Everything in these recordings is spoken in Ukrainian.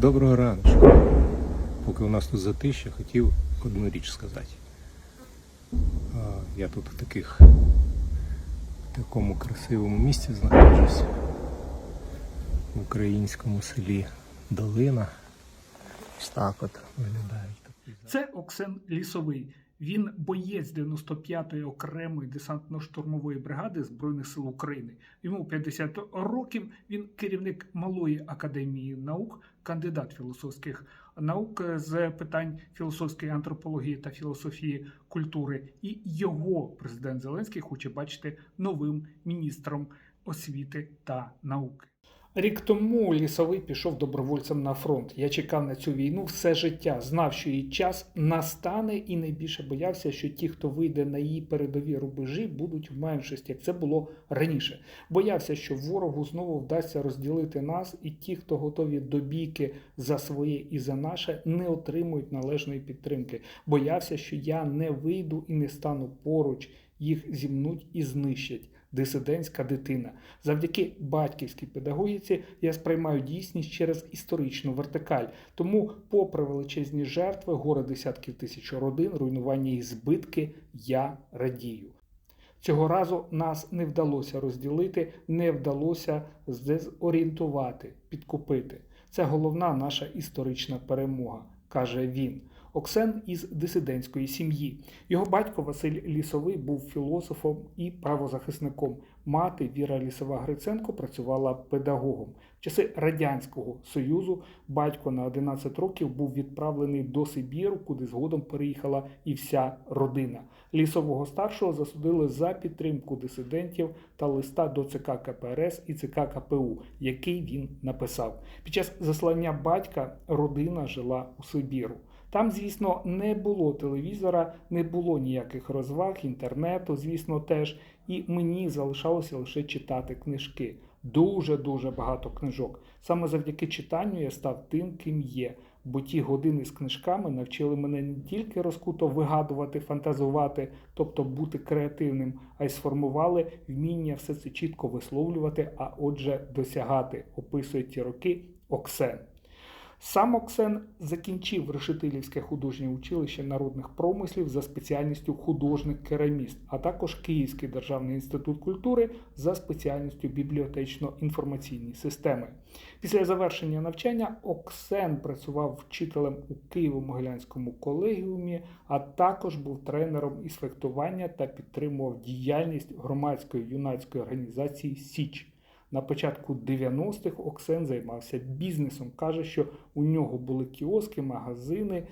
Доброго раночку. Поки у нас тут затища, хотів одну річ сказати. Я тут в таких в такому красивому місці знаходжусь. В українському селі Долина. Так от виглядають. Це Оксен Лісовий. Він боєць 95-ї окремої десантно-штурмової бригади Збройних сил України. Йому 50 років. Він керівник малої академії наук, кандидат філософських наук з питань філософської антропології та філософії культури. І його президент Зеленський хоче бачити новим міністром освіти та науки. Рік тому лісовий пішов добровольцем на фронт. Я чекав на цю війну все життя, знав, що її час настане, і найбільше боявся, що ті, хто вийде на її передові рубежі, будуть в меншості, як це було раніше. Боявся, що ворогу знову вдасться розділити нас, і ті, хто готові до бійки за своє і за наше, не отримують належної підтримки. Боявся, що я не вийду і не стану поруч, їх зімнуть і знищать дисидентська дитина. Завдяки батьківській педагогіці я сприймаю дійсність через історичну вертикаль. Тому, попри величезні жертви, горе десятків тисяч родин, руйнування і збитки, я радію. Цього разу нас не вдалося розділити, не вдалося дезорієнтувати, підкупити. Це головна наша історична перемога, каже він. Оксен із дисидентської сім'ї. Його батько Василь Лісовий був філософом і правозахисником. Мати Віра Лісова Гриценко працювала педагогом. В часи Радянського Союзу батько на 11 років був відправлений до Сибіру, куди згодом переїхала і вся родина. Лісового старшого засудили за підтримку дисидентів та листа до ЦК КПРС і ЦК КПУ, який він написав. Під час заслання батька родина жила у Сибіру. Там, звісно, не було телевізора, не було ніяких розваг, інтернету, звісно, теж. І мені залишалося лише читати книжки. Дуже дуже багато книжок. Саме завдяки читанню я став тим, ким є. Бо ті години з книжками навчили мене не тільки розкуто вигадувати, фантазувати, тобто бути креативним, а й сформували вміння все це чітко висловлювати, а отже, досягати, описує ті роки Оксен. Сам Оксен закінчив Решетилівське художнє училище народних промислів за спеціальністю художник-кераміст, а також Київський державний інститут культури за спеціальністю бібліотечно-інформаційні системи. Після завершення навчання Оксен працював вчителем у Києво-Могилянському колегіумі, а також був тренером із фехтування та підтримував діяльність громадської юнацької організації Січ. На початку 90-х Оксен займався бізнесом. Каже, що у нього були кіоски, магазини.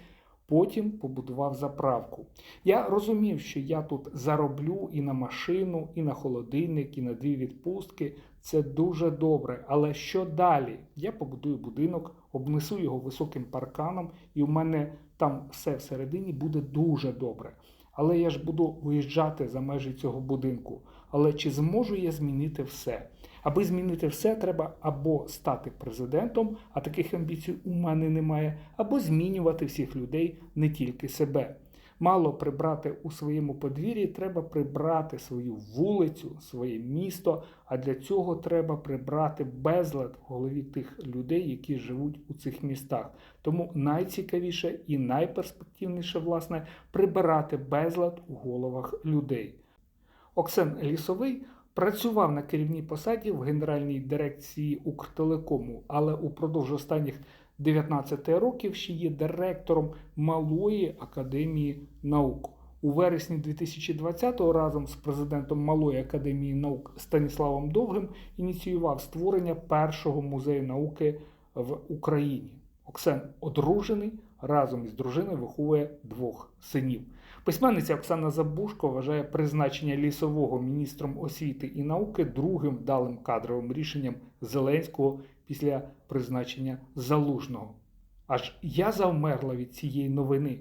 Потім побудував заправку. Я розумів, що я тут зароблю і на машину, і на холодильник, і на дві відпустки. Це дуже добре. Але що далі? Я побудую будинок, обнесу його високим парканом, і у мене там все всередині буде дуже добре. Але я ж буду виїжджати за межі цього будинку. Але чи зможу я змінити все? Аби змінити все, треба або стати президентом, а таких амбіцій у мене немає, або змінювати всіх людей, не тільки себе. Мало прибрати у своєму подвір'ї, треба прибрати свою вулицю, своє місто. А для цього треба прибрати безлад в голові тих людей, які живуть у цих містах. Тому найцікавіше і найперспективніше, власне, прибирати безлад у головах людей. Оксен Лісовий працював на керівній посаді в Генеральній дирекції Укртелекому, але упродовж останніх 19 років ще є директором Малої академії наук. У вересні 2020-го разом з президентом Малої академії наук Станіславом Довгим ініціював створення першого музею науки в Україні. Оксен одружений разом із дружиною виховує двох синів. Письменниця Оксана Забушко вважає призначення лісового міністром освіти і науки другим вдалим кадровим рішенням Зеленського після призначення залужного. Аж я завмерла від цієї новини.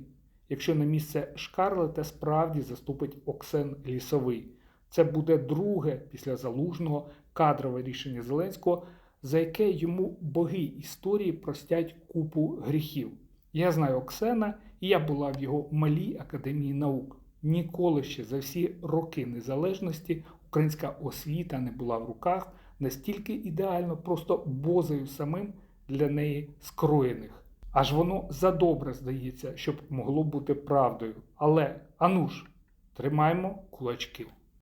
Якщо на місце Шкарлета справді заступить Оксен Лісовий, це буде друге після залужного кадрове рішення Зеленського, за яке йому боги історії простять купу гріхів. Я знаю Оксена, і я була в його малій академії наук. Ніколи ще за всі роки незалежності українська освіта не була в руках настільки ідеально, просто бозою самим для неї скроєних. Аж воно задобре здається, щоб могло бути правдою. Але, ану ж, тримаймо кулачки.